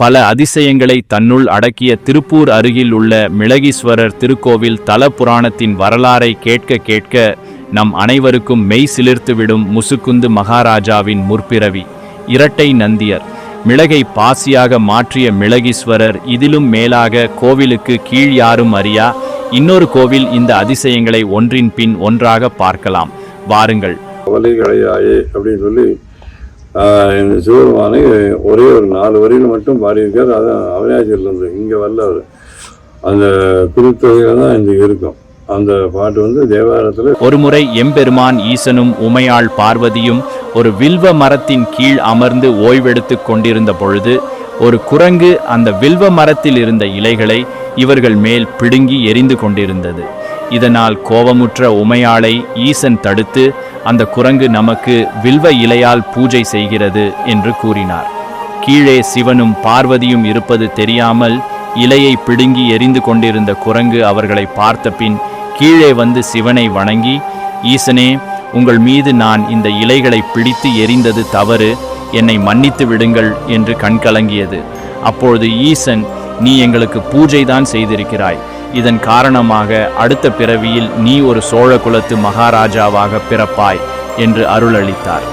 பல அதிசயங்களை தன்னுள் அடக்கிய திருப்பூர் அருகில் உள்ள மிளகீஸ்வரர் திருக்கோவில் தல புராணத்தின் வரலாறை கேட்க கேட்க நம் அனைவருக்கும் மெய் சிலிர்த்துவிடும் முசுக்குந்து மகாராஜாவின் முற்பிறவி இரட்டை நந்தியர். மிளகை பாசியாக மாற்றிய மிளகீஸ்வரர் இதிலும் மேலாக கோவிலுக்கு கீழ் யாரும் அறியா? இன்னொரு கோவில் இந்த அதிசயங்களை ஒன்றின் பின் ஒன்றாக பார்க்கலாம். வாருங்கள். அப்படின்னு சொல்லி இந்த சிவபெருமானை ஒரே ஒரு நாலு வரியில் மட்டும் பாடியிருக்கார். அதுதான் அவனியாச்சியில் இங்கே வரல அவர். அந்த குறித்தொகையில் தான் இங்கே இருக்கும். அந்த பாட்டு வந்து தேவாரத்தில் ஒருமுறை எம்பெருமான் ஈசனும் உமையாள் பார்வதியும் ஒரு வில்வ மரத்தின் கீழ் அமர்ந்து ஓய்வெடுத்து கொண்டிருந்த பொழுது ஒரு குரங்கு அந்த வில்வ மரத்தில் இருந்த இலைகளை இவர்கள் மேல் பிடுங்கி எரிந்து கொண்டிருந்தது. இதனால் கோபமுற்ற உமையாளை ஈசன் தடுத்து அந்த குரங்கு நமக்கு வில்வ இலையால் பூஜை செய்கிறது என்று கூறினார். கீழே சிவனும் பார்வதியும் இருப்பது தெரியாமல் இலையை பிடுங்கி எரிந்து கொண்டிருந்த குரங்கு அவர்களை பார்த்த பின் கீழே வந்து சிவனை வணங்கி ஈசனே உங்கள் மீது நான் இந்த இலைகளை பிடித்து எரிந்தது தவறு. என்னை மன்னித்து விடுங்கள் என்று கண்கலங்கியது. அப்பொழுது ஈசன் நீ எங்களுக்கு பூஜைதான் செய்திருக்கிறாய். இதன் காரணமாக அடுத்த பிறவியில் நீ ஒரு சோழ குலத்து மகாராஜாவாக பிறப்பாய் என்று அருளளித்தார்.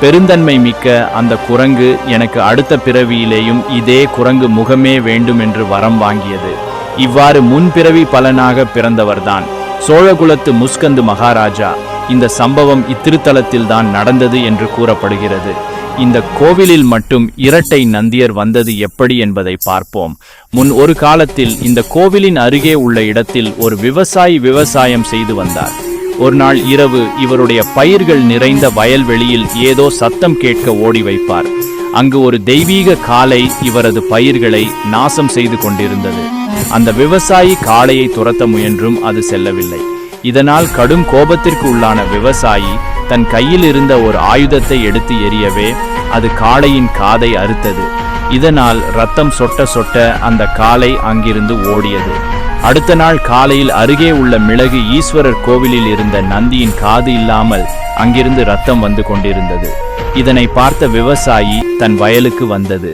பெருந்தன்மை மிக்க அந்த குரங்கு எனக்கு அடுத்த பிறவியிலேயும் இதே குரங்கு முகமே வேண்டும் என்று வரம் வாங்கியது. இவ்வாறு முன்பிறவி பலனாக பிறந்தவர்தான். சோழகுலத்து முஸ்கந்து மகாராஜா இந்த சம்பவம் இத்திருத்தலத்தில்தான் நடந்தது என்று கூறப்படுகிறது. இந்த கோவிலில் மட்டும் இரட்டை நந்தியர் வந்தது எப்படி என்பதை பார்ப்போம். முன் ஒரு காலத்தில் இந்த கோவிலின் அருகே உள்ள இடத்தில் ஒரு விவசாயி விவசாயம் செய்து வந்தார். ஒரு நாள் இரவு இவருடைய பயிர்கள் நிறைந்த வயல்வெளியில் ஏதோ சத்தம் கேட்க ஓடி வைப்பார். அங்கு ஒரு தெய்வீக காளை இவரது பயிர்களை நாசம் செய்து கொண்டிருந்தது. அந்த விவசாயி காளையை துரத்த முயன்றும் அது செல்லவில்லை. இதனால் கடும் கோபத்திற்கு உள்ளான விவசாயி தன் கையில் இருந்த ஒரு ஆயுதத்தை எடுத்து எறியவே அது காளையின் காதை அறுத்தது. இதனால் ரத்தம் சொட்ட சொட்ட அந்த காளை அங்கிருந்து ஓடியது. அடுத்த நாள் காலையில் அருகே உள்ள மிளகு ஈஸ்வரர் கோவிலில் இருந்த நந்தியின் காது இல்லாமல் அங்கிருந்து ரத்தம் வந்து கொண்டிருந்தது. இதனை பார்த்த விவசாயி தன் வயலுக்கு வந்தது.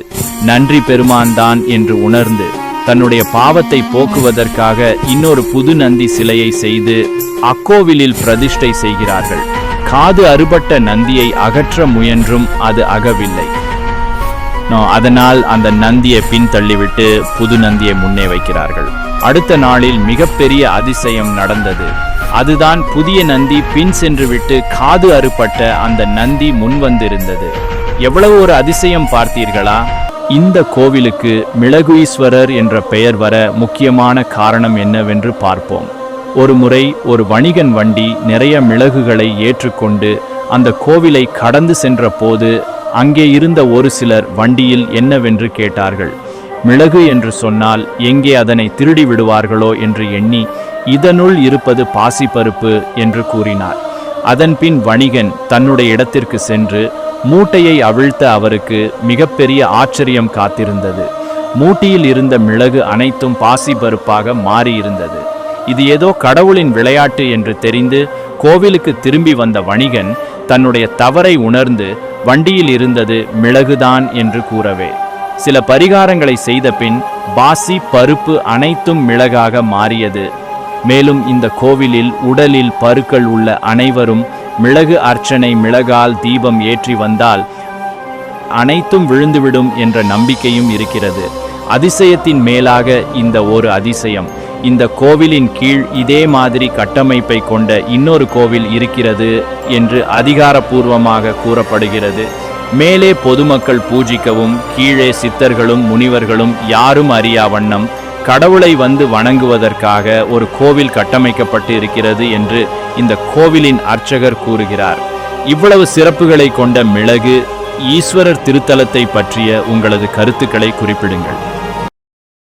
நன்றி பெருமான் தான் என்று உணர்ந்து தன்னுடைய பாவத்தை போக்குவதற்காக இன்னொரு புது நந்தி சிலையை செய்து அக்கோவிலில் பிரதிஷ்டை செய்கிறார்கள். காது அறுபட்ட நந்தியை அகற்ற முயன்றும் அது அகவில்லை. அதனால் அந்த நந்தியை பின் தள்ளிவிட்டு புது நந்தியை முன்னே வைக்கிறார்கள். அடுத்த நாளில் மிகப்பெரிய அதிசயம் நடந்தது. அதுதான் புதிய நந்தி பின் சென்று விட்டு காது அறுபட்ட அந்த நந்தி முன் வந்திருந்தது. எவ்வளவு ஒரு அதிசயம் பார்த்தீர்களா? இந்த கோவிலுக்கு மிளகுஈஸ்வரர் என்ற பெயர் வர முக்கியமான காரணம் என்னவென்று பார்ப்போம். ஒரு முறை ஒரு வணிகன் வண்டி நிறைய மிளகுகளை ஏற்றுக்கொண்டு அந்த கோவிலை கடந்து சென்ற போது அங்கே இருந்த ஒரு சிலர் வண்டியில் என்னவென்று கேட்டார்கள். மிளகு என்று சொன்னால் எங்கே அதனை திருடி விடுவார்களோ என்று எண்ணி இதனுள் இருப்பது பாசிப்பருப்பு என்று கூறினார். அதன்பின் வணிகன் தன்னுடைய இடத்திற்கு சென்று மூட்டையை அவிழ்த்த அவருக்கு மிகப்பெரிய ஆச்சரியம் காத்திருந்தது. மூட்டியில் இருந்த மிளகு அனைத்தும் பாசிப்பருப்பாக மாறியிருந்தது. இது ஏதோ கடவுளின் விளையாட்டு என்று தெரிந்து கோவிலுக்கு திரும்பி வந்த வணிகன் தன்னுடைய தவறை உணர்ந்து வண்டியில் இருந்தது மிளகுதான் என்று கூறவே. சில பரிகாரங்களை செய்த பின் பாசி பருப்பு அனைத்தும் மிளகாக மாறியது. மேலும் இந்த கோவிலில் உடலில் பருக்கள் உள்ள அனைவரும் மிளகு அர்ச்சனை மிளகால் தீபம் ஏற்றி வந்தால் அனைத்தும் விழுந்துவிடும் என்ற நம்பிக்கையும் இருக்கிறது. அதிசயத்தின் மேலாக இந்த ஒரு அதிசயம். இந்த கோவிலின் கீழ் இதே மாதிரி கட்டமைப்பை கொண்ட இன்னொரு கோவில் இருக்கிறது என்று அதிகாரப்பூர்வமாக கூறப்படுகிறது. மேலே பொதுமக்கள் பூஜிக்கவும் கீழே சித்தர்களும் முனிவர்களும் யாரும் அறியா வண்ணம் கடவுளை வந்து வணங்குவதற்காக ஒரு கோவில் கட்டமைக்கப்பட்டு இருக்கிறது என்று இந்த கோவிலின் அர்ச்சகர் கூறுகிறார். இவ்வளவு சிறப்புகளை கொண்ட மிளகு ஈஸ்வரர் திருத்தலத்தை பற்றிய உங்களது கருத்துக்களை குறிப்பிடுங்கள்.